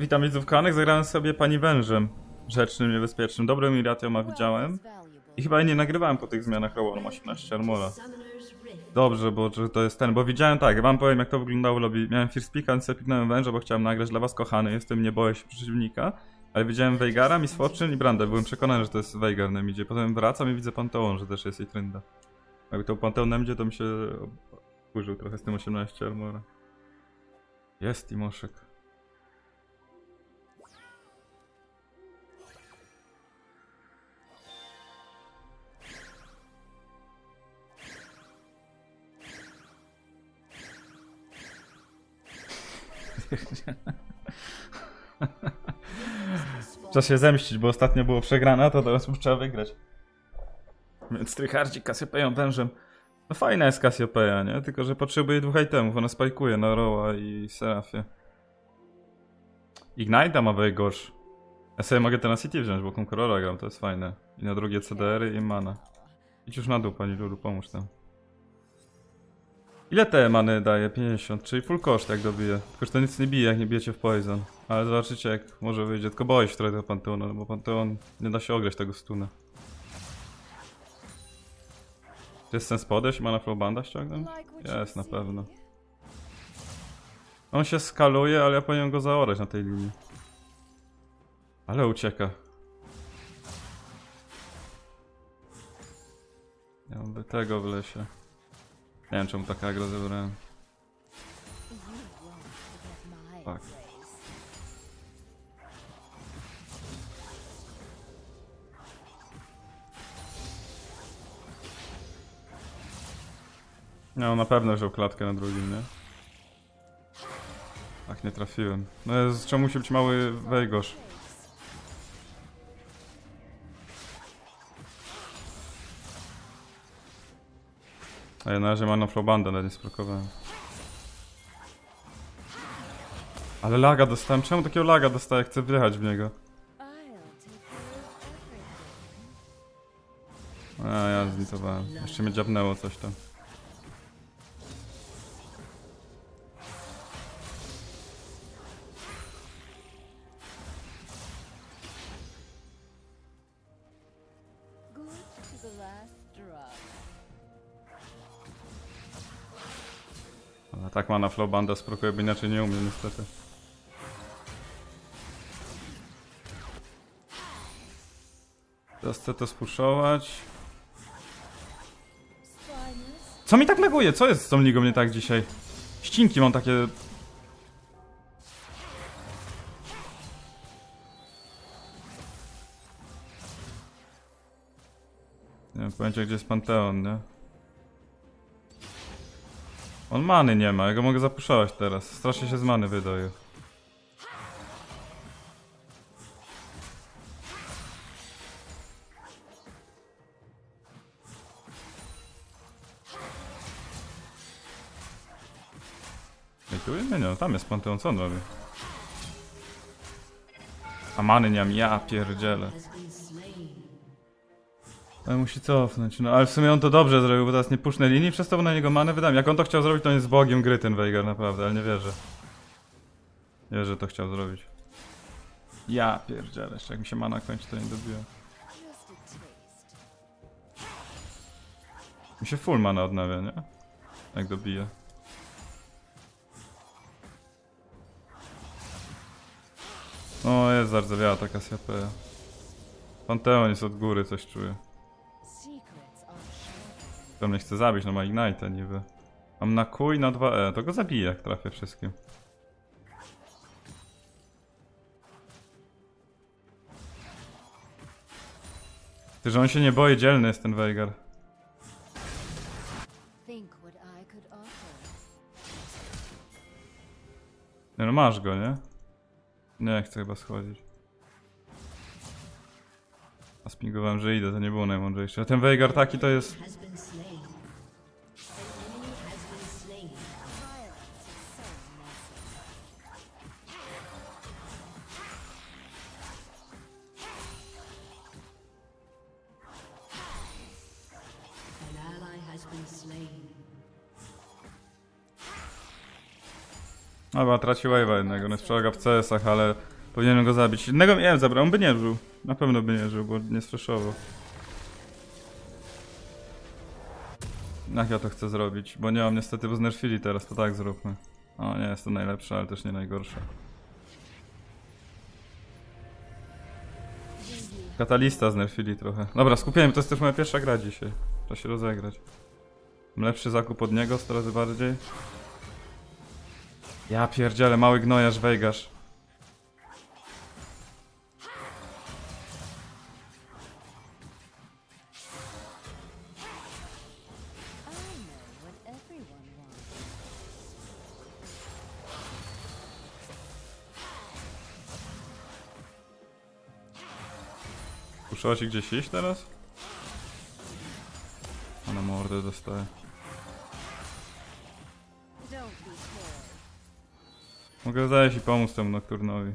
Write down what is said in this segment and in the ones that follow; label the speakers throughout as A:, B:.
A: Witam widzów kochanych, zagrałem sobie pani wężem. Rzecznym, niebezpiecznym. Dobrym i Ratioma widziałem. I chyba nie nagrywałem po tych zmianach Rowan 18 Armora. Dobrze, bo że to jest ten, bo widziałem tak, wam powiem jak to wyglądało w lobby. Miałem First Pick, więc piknąłem węża, bo chciałem nagrać dla was kochany, jestem, nie boję się przeciwnika. Ale widziałem Veigara, Miss Fortune i Brandę. Byłem przekonany, że to jest Veigar na midzie. Potem wracam i widzę Panteon, że też jest jej trynda. Jakby to Panteon na midzie, to mi się kurzył trochę z tym 18 Armora. Jest Timoszek. Czas się zemścić, bo ostatnio było przegrana, to teraz już trzeba wygrać. Więc tryhardzik Cassiopeją wężem. No fajna jest Cassiopeia, nie? Tylko, że potrzebuje dwóch itemów. Ona spajkuje na Roa i Serafie. Ignite'a ma najgorszy. Ja sobie mogę na City wziąć, bo Conquerora gram, to jest fajne. I na drugie CDR-y i mana. Idź już na dół, pani Lulu, pomóż tam. Ile te many daje? 50, czyli full koszt jak dobije. Tylko, to nic nie bije, jak nie bijecie w Poison. Ale zobaczycie jak może wyjdzie. Tylko boję się trochę tego Panteona, no bo Panteon nie da się ograć tego stuna. Czy jest sens podejść i mana flowbanda ściągnąć? Jest, na pewno. On się skaluje, ale ja powinienem go zaorać na tej linii. Ale ucieka. Mam tego w lesie. Nie wiem czemu tak agro zebrałem. Tak. No na pewno wziął klatkę na drugim, nie? Tak, nie trafiłem. No jest, czemu musi być mały Wejgosz? A ja na razie mam na flowbandę, ale nie sprokowałem. Ale laga dostałem. Czemu takiego laga dostaję? Chcę wjechać w niego. A ja zlitowałem. Jeszcze mnie dziabnęło coś tam. Ale tak ma na flowbanda sprokuje, bo inaczej nie umiem niestety. Teraz chcę to spuszować. Co mi tak laguje? Co jest z tą ligą nie tak dzisiaj? Ścinki mam takie... Nie wiem, pojęcia gdzie jest Panteon, nie? On many nie ma, ja go mogę zapuszować teraz. Strasznie się z many wydaje. I tu jest? Nie, nie, tam jest Panteon, co on robi? A many nie mam, ja pierdzielę. Ale musi cofnąć, no ale w sumie on to dobrze zrobił, bo teraz nie puszczę linii, przez to na niego manę wydałem. Jak on to chciał zrobić, to on jest bogiem gry ten Veigar, naprawdę, ale nie wierzę. Nie wierzę, że to chciał zrobić. Ja pierdzielę, jeszcze jak mi się mana kończy, to nie dobiłem. Mi się full mana odnawia, nie? Jak dobije. O, jest zardzewiała ta Cassiopeia. Panteon jest od góry, coś czuję.
B: Secrets are sharper
A: To mnie chce zabić, no ma Ignite niby. Mam na Q i na 2E, to go zabiję jak trafię wszystkim. Ty, że on się nie boi, dzielny jest ten Veigar. Nie no, masz go, nie? Nie, chcę chyba schodzić. A spingowałem, że idę, to nie było najmądrzejsze. A ten Veigar taki to jest... Dobra, traci wave'a jednego, on jest przewaga w CS-ach, ale powinienem go zabić. Jednego wiem, zabrał, on by nie żył. Na pewno by nie żył, bo nie sfreshował. Jak ja to chcę zrobić? Bo nie mam niestety, bo znerfili teraz, to tak zróbmy. O, nie jest to najlepsze, ale też nie najgorsze. Katalista znerfili trochę. Dobra, skupienie, to jest też moja pierwsza gra dzisiaj. Trzeba się rozegrać. Lepszy zakup od niego, 100 razy bardziej. Ja pierdzielę, mały gnojarz, wejgarz. Muszę ci gdzieś iść teraz? A na mordę dostaję. Mogę zajść i pomóc temu Nocturnowi.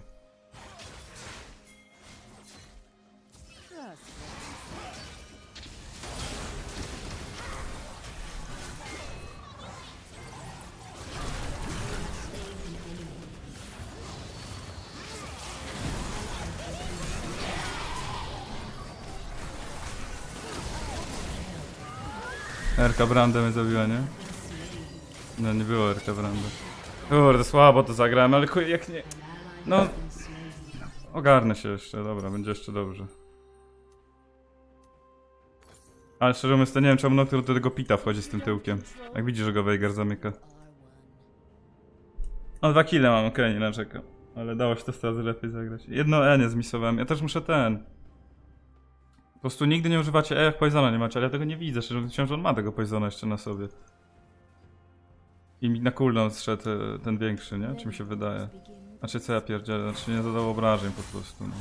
A: RK Branda mnie zabiła, nie? No nie było RK Branda. Kurde, słabo to zagrałem, ale chuj, jak nie... No... Ogarnę się jeszcze, dobra, będzie jeszcze dobrze. Ale szczerze mówiąc, to nie wiem czemu Noctur do tego pita wchodzi z tym tyłkiem. Jak widzisz, że go Veigar zamyka. O, dwa kile mam, okej, nie narzekam. Ale dało się to 100 razy lepiej zagrać. Jedno E nie zmisowałem, ja też muszę ten. Po prostu nigdy nie używacie E, jak Poisona nie macie, ale ja tego nie widzę, szczerze myślałem, że on ma tego Poisona jeszcze na sobie. I mi na cooldown zszedł e, ten większy, nie? Czy mi się wydaje. Znaczy co ja pierdzielę, znaczy nie zadał obrażeń po prostu, no.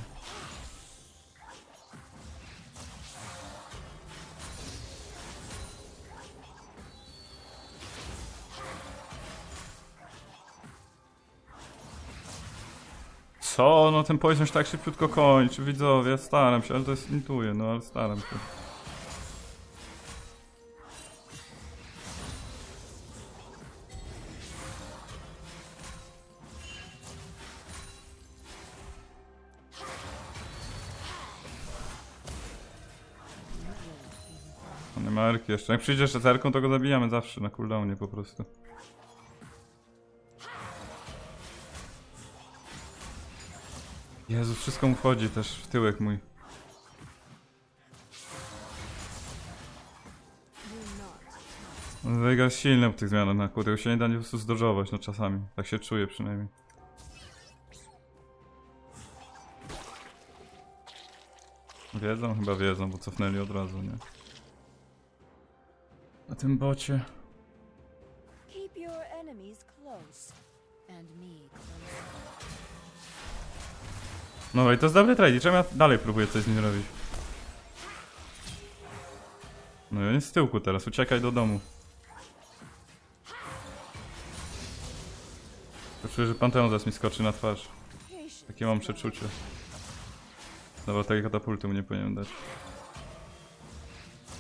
A: Co? No ten poziom się tak szybciutko kończy, widzowie, staram się, ale to jest intuję, no ale staram się. Ma erki jeszcze. Jak przyjdzie jeszcze z erką, to go zabijamy zawsze na cooldownie po prostu. Jezu, wszystko mu wchodzi też w tyłek mój. Vega jest silny po tych zmianach na kurde, się nie da nie po prostu no czasami. Tak się czuję przynajmniej. Wiedzą? Chyba wiedzą, bo cofnęli od razu, nie? Na tym bocie.
B: Keep your enemies close. And me.
A: No i to jest dobry trade, czemu ja dalej próbuję coś z nim robić? No i on jest z tyłku teraz, uciekaj do domu. To czuję, że Panteon zaraz mi skoczy na twarz. Takie mam przeczucie. Dobra, takiej katapulty mu nie powinienem dać.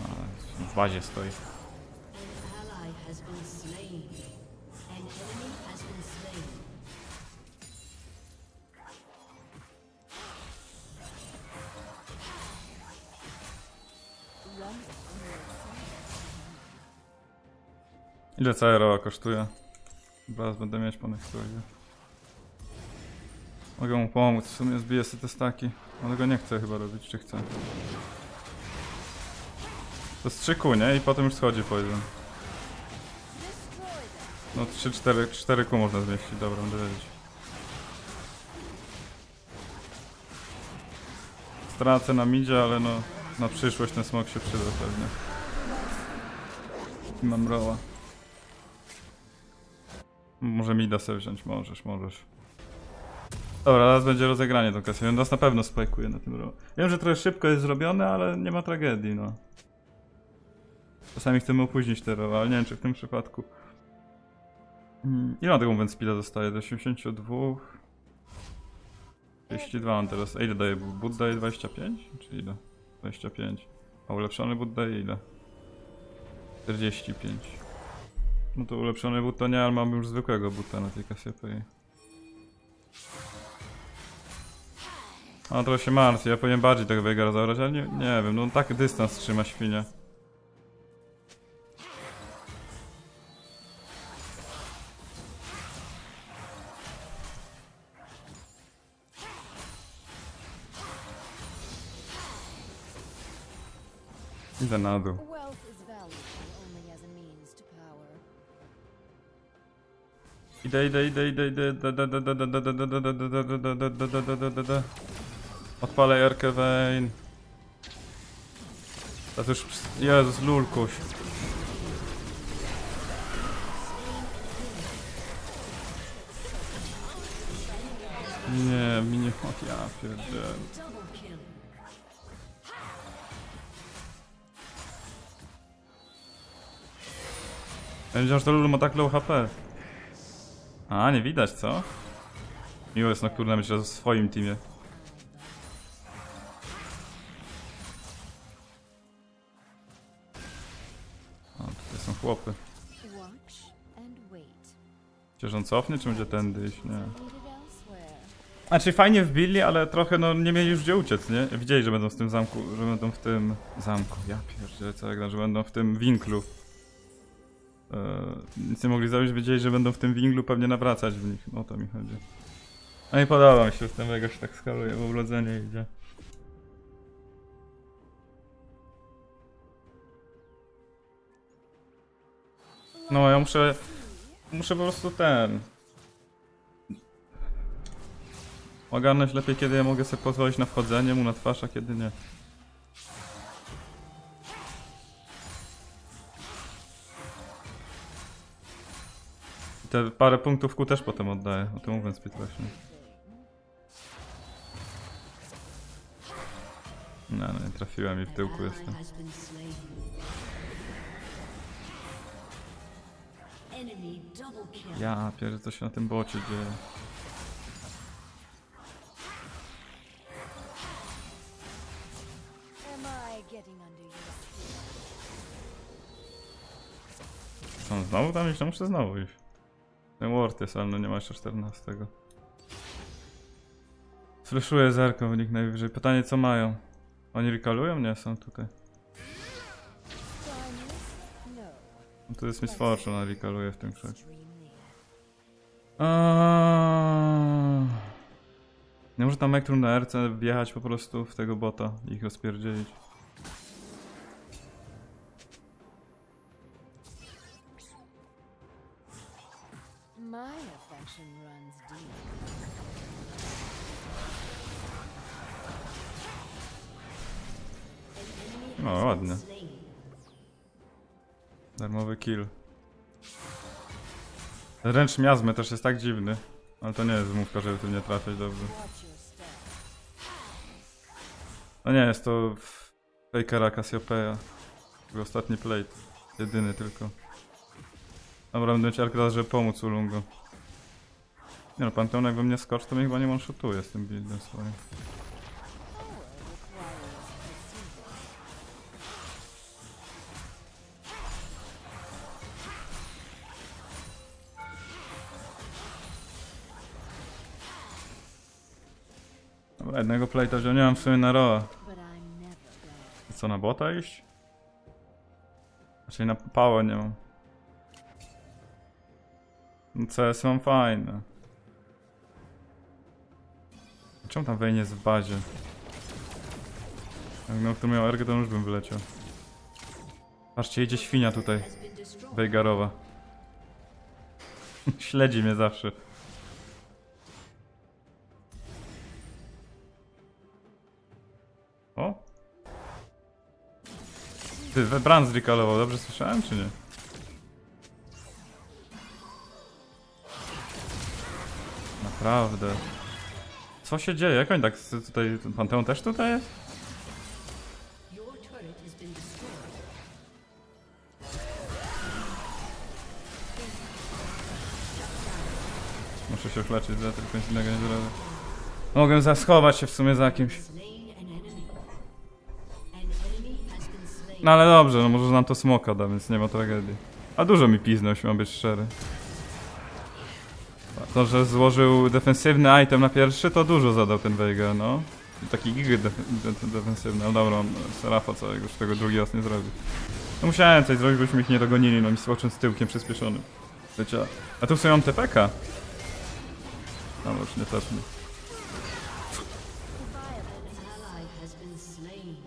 A: A, w bazie stoi. Ile roa kosztuje? Zaraz będę mieć po nextowie. Mogę mu pomóc, w sumie zbiję sobie te staki. On tego nie chce chyba robić, czy chce? To z 3 ku, nie? I potem już schodzi poison. No 3, 4, 4 ku można zmieścić, dobra, będę wiedzieć. Stracę na midzie, ale no na przyszłość ten smok się przyda pewnie. Mam roła. Może mida sobie wziąć, możesz, możesz. Dobra, teraz będzie rozegranie tą kasję. Nas na pewno spajkuje na tym rowu. Wiem, że trochę szybko jest zrobione, ale nie ma tragedii, no. Czasami chcemy opóźnić te rowy, ale nie wiem, czy w tym przypadku. Mm, Ile on tego movement speeda dostaje? Do 82? 32 mam teraz. A ile daje? Boot daje 25? Czy ile? 25. A ulepszony boot daje ile? 45. No to ulepszony boot to nie, ale mam już zwykłego boota na tej Cassiopeii. A trochę się martwi, ja powinien bardziej tego Vegara zabrać, ale nie, nie wiem, no tak dystans trzyma świnia. Idę na dół. Idę, idę, idę, idę, idę, Odpalę Jarkę Vein. To już... Jezus, lulkuś. Nie, mini... O ja pierdzielę. Ja wiedziałem, że to Lulu ma tak low HP. A, nie widać, co? Miło jest Nocturna być w swoim teamie. O, tutaj są chłopy.
B: Watch and wait.
A: Czy on cofnie, czy będzie tędy iść? Nie. Znaczy fajnie wbili, ale trochę no nie mieli już gdzie uciec, nie? Widzieli, że będą w tym zamku, że będą w tym zamku. Ja pierdzielę co ja gram, że będą w tym winklu. Eee, nic nie mogli zrobić, wiedzieli, że będą w tym winklu pewnie nawracać w nich. O to mi chodzi. No i podoba mi się, że ten Vega się tak skaluje, bo urodzenie idzie. No ja muszę... Muszę po prostu ten... Ogarnąć lepiej, kiedy ja mogę sobie pozwolić na wchodzenie mu na twarz, a kiedy nie. Te parę punktów ku też potem oddaję, o tym mówiąc Piet właśnie. No, no nie trafiłem i w tyłku jestem. Ja pierdolę, co się na tym bocie dzieje. On znowu tam iść? No muszę znowu iść. Ward jest, ale no nie ma jeszcze 14. Fleszuję zerką w nich najwyżej. Pytanie co mają? Oni rekalują? Nie, są tutaj.
B: No.
A: To jest Miss Fortune, ona rekaluje w tym krzaku. Aaaa. Nie może tam Ektrum na RC wjechać po prostu w tego bota i ich rozpierdzielić. Kill. Ręcz miazmy też jest tak dziwny. Ale to nie jest zmówka, żeby tu nie trafiać dobrze. No nie, jest to Fakera Cassiopeia. Był ostatni plate. Jedyny tylko. Dobra, będę cię teraz, żeby pomóc Ulungo. Nie no, Panteon jakby mnie skocz, to mnie chyba nie one-shotuje z tym buildem swoim. Dobra, jednego plate'a wziąłem, nie mam w sumie na Roa. Co, na bota iść? Raczej na pałę nie mam. No CS mam fajne. Czemu tam Wayne jest w bazie? Jak miał kto miał ergę, to już bym wyleciał. Patrzcie, idzie świnia tutaj. Wejgarowa. Śledzi mnie zawsze. Ty, we Brand zrekalował, dobrze słyszałem czy nie? Naprawdę. Co się dzieje? Jak oni tak tutaj... Panteon też tutaj jest? Muszę się już leczyć, za tylko nic innego nie zrobię. Mogę zaschować się w sumie za kimś. No ale dobrze, no może nam to smoka da, więc nie ma tragedii. A dużo mi piznął, jeśli mam być szczery. To, że złożył defensywny item na pierwszy, to dużo zadał ten Veigar, no. Taki gig de de defensywny, ale dobra, on Serafa co, już tego drugi raz nie zrobił. No musiałem coś zrobić, byśmy ich nie dogonili, no mi skoczem z tyłkiem przyspieszonym. Wiecie, a tu w sumie mam TPK. Dobra, już nie tepnę.
C: Ally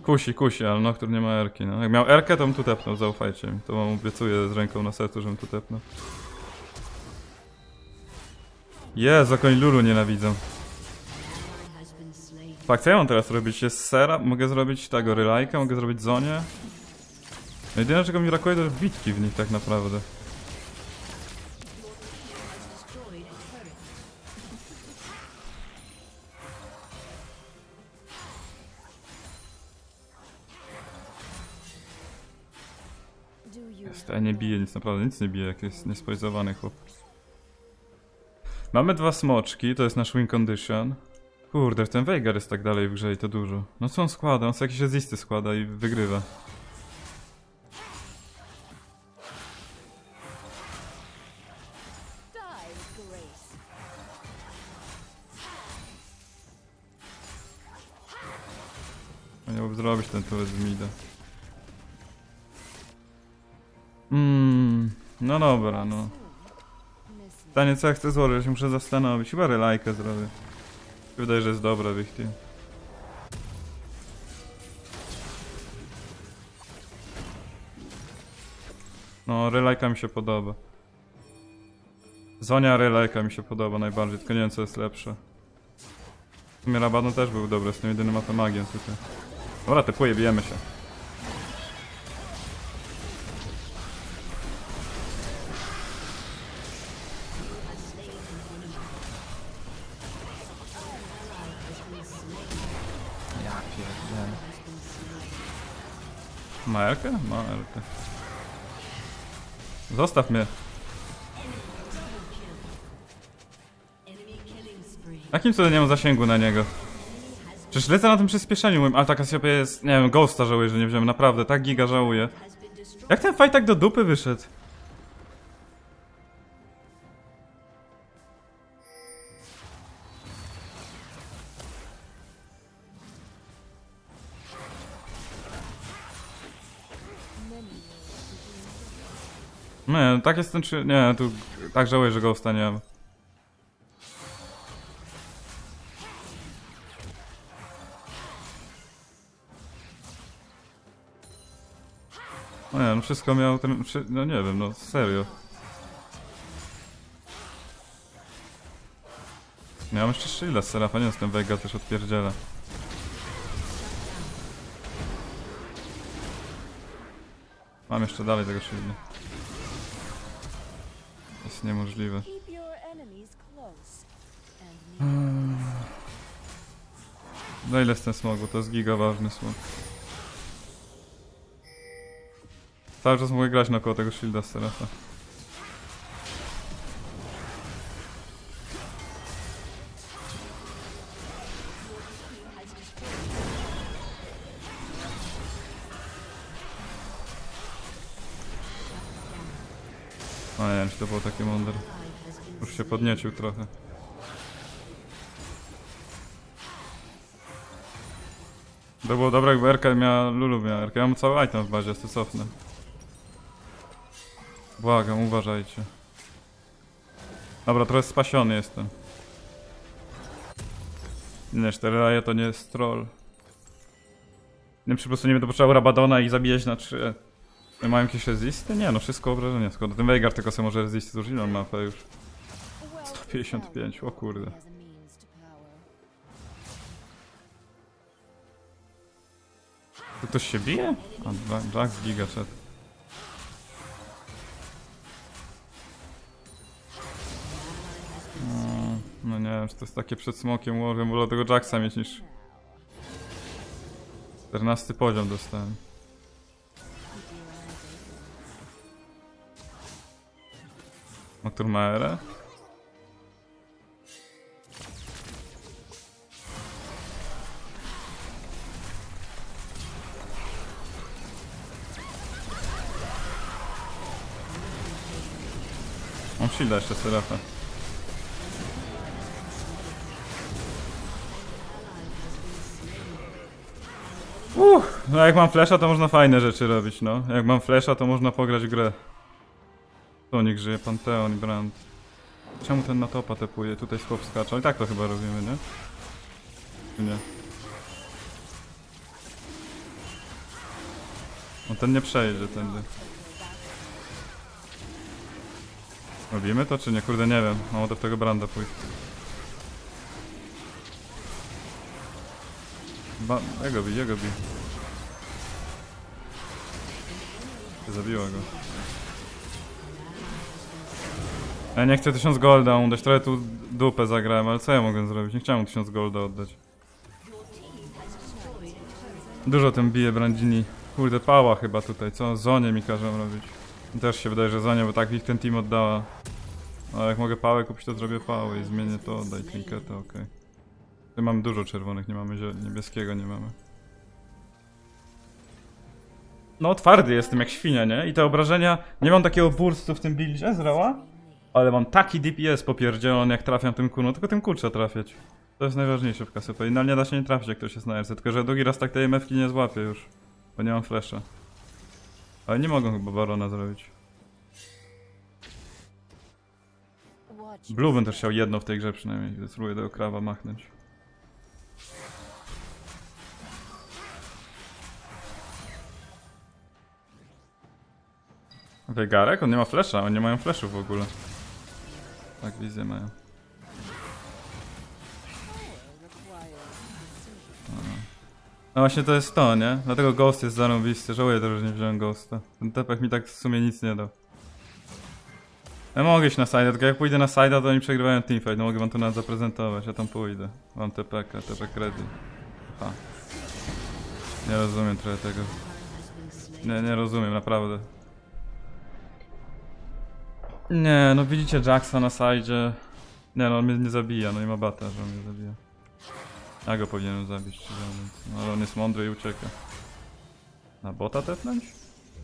A: Kusi, kusi, ale Noctur nie ma erki, no. Jak miał erkę, to bym tu tepnął, zaufajcie mi. To wam obiecuję z ręką na sercu, żebym tu tepnął. Jezu, jak oni Lulu nienawidzą. Tak, co ja mam teraz robić? Jest sera? Mogę zrobić tego rylajka, mogę zrobić zonie. No Jedyne czego mi brakuje to bitki w nich tak naprawdę. Jest, ja nie bije nic, naprawdę nic nie bije, jak jest niespojrzowany chłop. Mamy dwa smoczki, to jest nasz win condition. Kurde, ten Veigar jest tak dalej w grze i to dużo. No co on składa? On sobie jakieś rezisty składa i wygrywa. Miałby zrobić ten z no dobra, no. Pytanie co ja chcę złożyć, muszę zastanowić. Chyba relajkę zrobię. Się Wydaje, że jest dobra w ich team. No, relajka mi się podoba. Zonia relajka mi się podoba najbardziej, tylko nie wiem co jest lepsze. W sumie Rabadon też był dobry, jestem jedynym atomagiem tutaj. Dobra, te bijemy się. Ma Elkę? Ma Elkę. Zostaw mnie. Jakim cudem nie mam zasięgu na niego? Przecież lecę na tym przyspieszeniu ale ta Cassiopeia jest... Nie wiem, Ghosta żałuję, że nie wziąłem, naprawdę, tak giga żałuję. Jak ten fight tak do dupy wyszedł? Nie, tak jest ten czy... Nie, tu tak żałuję, że Ghosta nie mam. No nie, no wszystko miał ten... No nie wiem, no serio. Miałem jeszcze shielda z Serafa, nie z tym Vega też odpierdziela. Mam jeszcze dalej tego shielda. Jest niemożliwe.
B: Near.
A: No ile jest ten smog, bo to jest giga ważny smog. Cały czas mogę grać naokoło tego shielda z Serafa. O nie wiem, czy to było takie mądre. Już się podniecił trochę. To było dobre, jakby Erka miała Lulu miała Erka. Ja mam cały item w bazie, to cofnę. Błagam, uważajcie. Dobra, trochę spasiony jestem. Nie, 4 raje to nie jest troll. Nie po prostu nie będę potrzebował Rabadona i zabijać na 3. Mają jakieś resisty? Nie, no wszystko obrażenia. Skoro ten Veigar tylko sobie może resisty zużyć, mam mapę już.
B: Well
A: 155, o kurde.
B: to
A: ktoś się bije? A, Jack- z Giga szedł. No, no nie wiem, czy to jest takie przed smokiem łożem, wolę tego Jacksa mieć niż 14 poziom dostałem. Turmaerę. Mam shielda jeszcze serafę. Uff, no jak mam flesza to można fajne rzeczy robić, no. Jak mam flesza to można pograć grę grę. Sonic żyje, Panteon i Brand. Czemu ten na topa tepuje? Tutaj chłop skacza. I tak to chyba robimy, nie? Czy nie? On ten nie przejdzie tędy. Robimy to czy nie? Kurde nie wiem. Mam w tego Branda pójść. Ba jego bij, jego bij. Zabiła go. Ja nie chcę 1000 golda mu trochę tu dupę zagrałem, ale co ja mogę zrobić? Nie chciałem mu 1000 golda oddać. Dużo tym bije Brandini. Kurde, pała chyba tutaj, co? Zonie mi każą robić. Też się wydaje, że Zonie, bo tak ich ten team oddała. A jak mogę pałę kupić, to zrobię pałę i zmienię to, oddaj trinketę, okej. Tu mamy dużo czerwonych, nie mamy niebieskiego, nie mamy. No twardy jestem jak świnia, nie? I te obrażenia, nie mam takiego burstu w tym buildzie Ezreała, ale mam taki DPS popierdzielony jak trafiam tym kuną, tylko tym trzeba trafiać. To jest najważniejsze w kasypie. No ale nie da się nie trafić jak ktoś jest na RC, tylko że drugi raz tak tej MF-ki nie złapię już. Bo nie mam flasha. Ale nie mogą chyba Barona zrobić. Blue też chciał jedno w tej grze przynajmniej. Spróbuję tego krawa machnąć. Wegarek? On nie ma flesza, oni nie mają fleszów w ogóle. Tak, wizję mają. No właśnie to jest to, nie? Dlatego Ghost jest zarąbisty. Żałuję też, że nie wziąłem Ghosta. Ten tepek mi tak w sumie nic nie dał. Ja mogę iść na side, tylko jak pójdę na side, to oni przegrywają teamfight. No mogę wam to nawet zaprezentować, ja tam pójdę. Mam TPK, TPK ready. Aha. Nie rozumiem trochę tego. Nie, nie rozumiem, naprawdę. Nie, no widzicie Jacksa na side. Nie no, on mnie nie zabija, no nie ma bata, że on mnie zabija. Ja go powinienem zabić, szczerze. No ale on jest mądry i ucieka. Na bota tepnąć?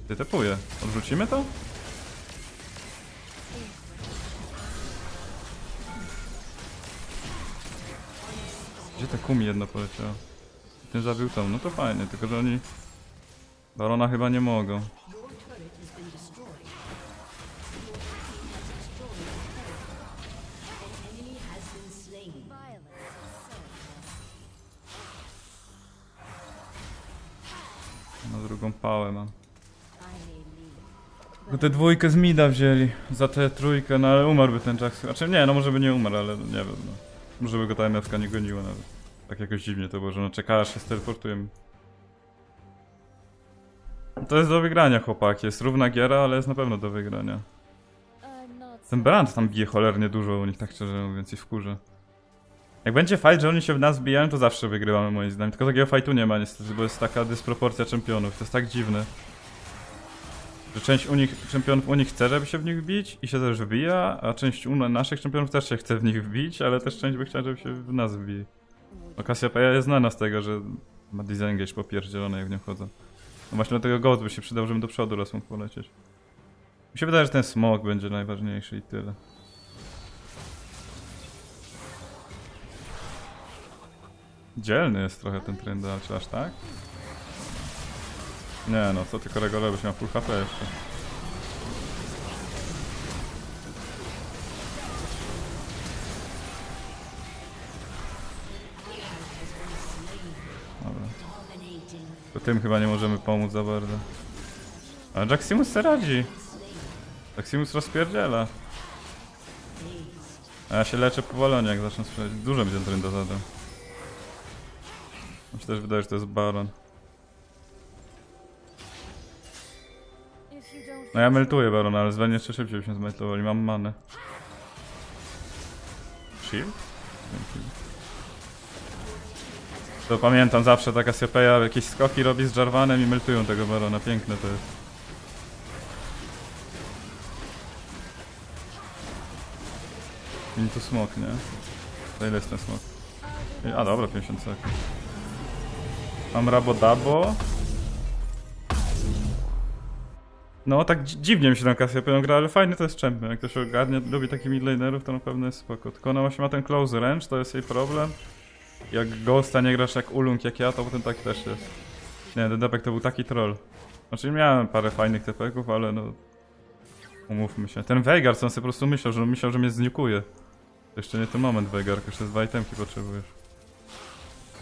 A: Ty tepuje. Odwrócimy to? Gdzie te kumi jedno poleciało? Ten zabił tą, no to fajnie, tylko że oni... Barona chyba nie mogą. Drugą pałę mam.
B: Leave.
A: No dwójkę z mida wzięli, za tę trójkę, no ale umarłby ten Jackson. Znaczy nie, no może by nie umarł, ale nie wiem, no. Może by go ta MFK nie goniła nawet. Tak jakoś dziwnie to było, że no czeka aż się steleportujemy. To jest do wygrania chłopaki, jest równa giera, ale jest na pewno do wygrania. Ten Brand tam bije cholernie dużo u nich, tak szczerze mówiąc, i wkurza. Jak będzie fight, że oni się w nas bijają, to zawsze wygrywamy moim zdaniem. Tylko takiego fightu nie ma niestety, bo jest taka dysproporcja czempionów. To jest tak dziwne. Że część u nich, czempionów u nich chce, żeby się w nich wbić i się też wbija, a część u naszych czempionów też się chce w nich wbić, ale też część by chciała, żeby się w nas wbili. No Cassiopeia jest znana z tego, że ma disengage popierdzielone jak w nią chodzą. No właśnie dlatego Ghost by się przydał, żebym do przodu raz mógł polecieć. Mi się wydaje, że ten smog będzie najważniejszy i tyle. Dzielny jest trochę ten Tryndal, czy aż tak? Nie no, co tylko regular byś miał full HP jeszcze. Dobra. To tym chyba nie możemy pomóc za bardzo. Ale Jaximus se radzi. Jaximus rozpierdziela. A ja się leczę powolnie jak zacznę sprzedać. Dużo ten Trynda zadał. Mi się też wydaje, że to jest Baron. No ja meltuję Barona, ale Sven jeszcze szybciej byśmy zmeltowali. Mam manę. Shield? To pamiętam, zawsze taka Cassiopeia jakieś skoki robi z Jarvanem i meltują tego Barona. Piękne to jest. I tu smok, nie? To ile jest ten smok? A dobra, 50 sekund. Mam Rabo Dabo. No, tak dzi- dziwnie mi się tam Cassiopeia gra, ale fajny to jest champion. Jak ktoś ogarnie, lubi takich midlanerów, to na pewno jest spoko. Tylko ona właśnie ma ten close range, to jest jej problem. Jak Ghosta nie grasz jak Ulung jak ja, to potem tak też jest. Nie, ten depek to był taki troll. Znaczy miałem parę fajnych tepeków, ale no... Umówmy się. Ten Veigar, co on sobie po prostu myślał, że myślał, że mnie zniukuje. Jeszcze nie ten moment, Veigar, jeszcze dwa itemki potrzebujesz.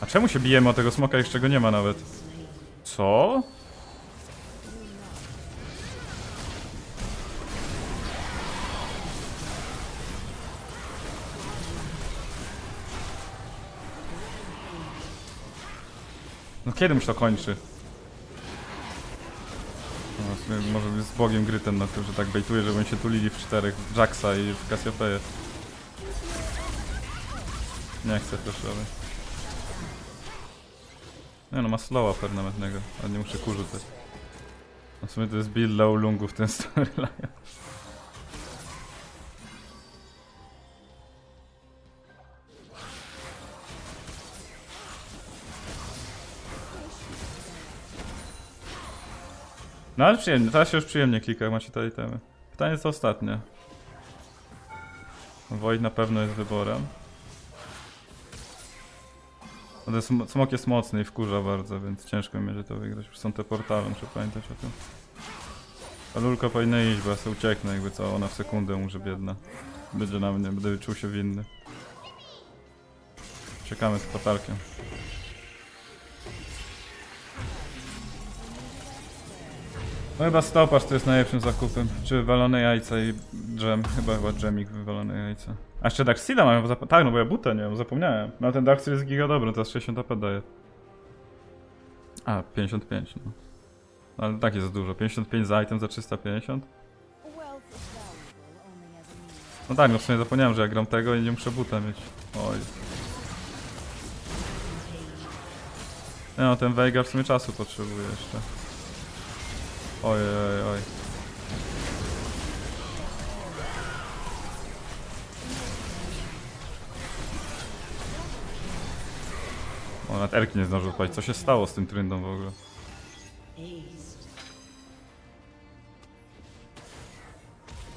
A: A czemu się bijemy o tego smoka, jeszcze go nie ma nawet? Co? No kiedy mi się to kończy? No, może jest bogiem gry ten na tym, że tak bejtuje, żeby się tulili w czterech, w Jacksa i w Cassiopeię. Nie chcę flashować. Nie no, ma slowa permanentnego, ale nie muszę kurzu też. W sumie to jest build dla Ulungu w ten storyline. No ale przyjemnie, teraz się już przyjemnie klika, macie te itemy. Pytanie co ostatnie. Void na pewno jest wyborem. Sm- smok jest mocny i wkurza bardzo, więc ciężko mi będzie to wygrać. Są te portale, muszę pamiętać o tym. Ta lulka powinna iść, bo ja sobie ucieknę, jakby co, ona w sekundę umrze biedna. Będzie na mnie, będę czuł się winny. Czekamy z portalkiem. No chyba stopaż to jest najlepszym zakupem. Czy wywalone jajca i dżem. Chyba chyba dżemik wywalone jajca. A jeszcze Dark Seala mam, zap- tak no bo ja buta nie mam, zapomniałem. No ten Dark Seal jest giga dobry, teraz 60 AP daje. A, 55 no. Ale tak jest dużo, 55 za item za 350?
B: Wealth is valuable only as a means.
A: No tak, no w sumie zapomniałem, że ja gram tego i nie muszę buta mieć. Oj. No, ten Veigar w sumie czasu potrzebuje jeszcze. Oj, oj, oj. O, nawet Erki nie zdążył odpalić. Co się stało z tym tryndą w ogóle?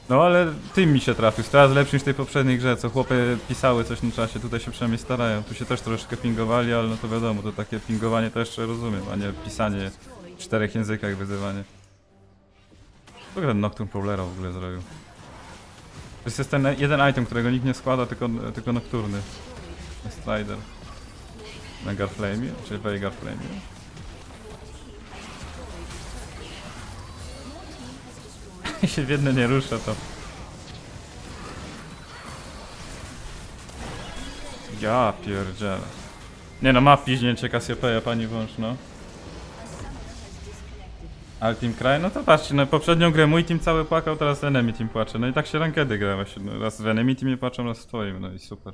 A: No ale tym mi się trafił. Teraz lepszy niż w tej poprzedniej grze, co chłopy pisały coś na czasie. Tutaj się przynajmniej starają. Tu się też troszeczkę pingowali, ale no to wiadomo, to takie pingowanie to jeszcze rozumiem, a nie pisanie w czterech językach wyzywanie. Co ten Nocturne Prowlera w ogóle zrobił? To jest ten jeden item, którego nikt nie składa, tylko, tylko Nocturny. Strider. Mega Flame, czy Veigar Flame. się w jedne nie rusza to. Ja pierdzielę. Nie no, ma piźnięcie Cassiopea, pani wąż, no. Ale Team Cry, no to patrzcie, no poprzednią grę mój team cały płakał, teraz Enemy Team płacze. No i tak się rankedy gra właśnie. No, raz w Enemy Teamie płaczą, raz w twoim, no i super.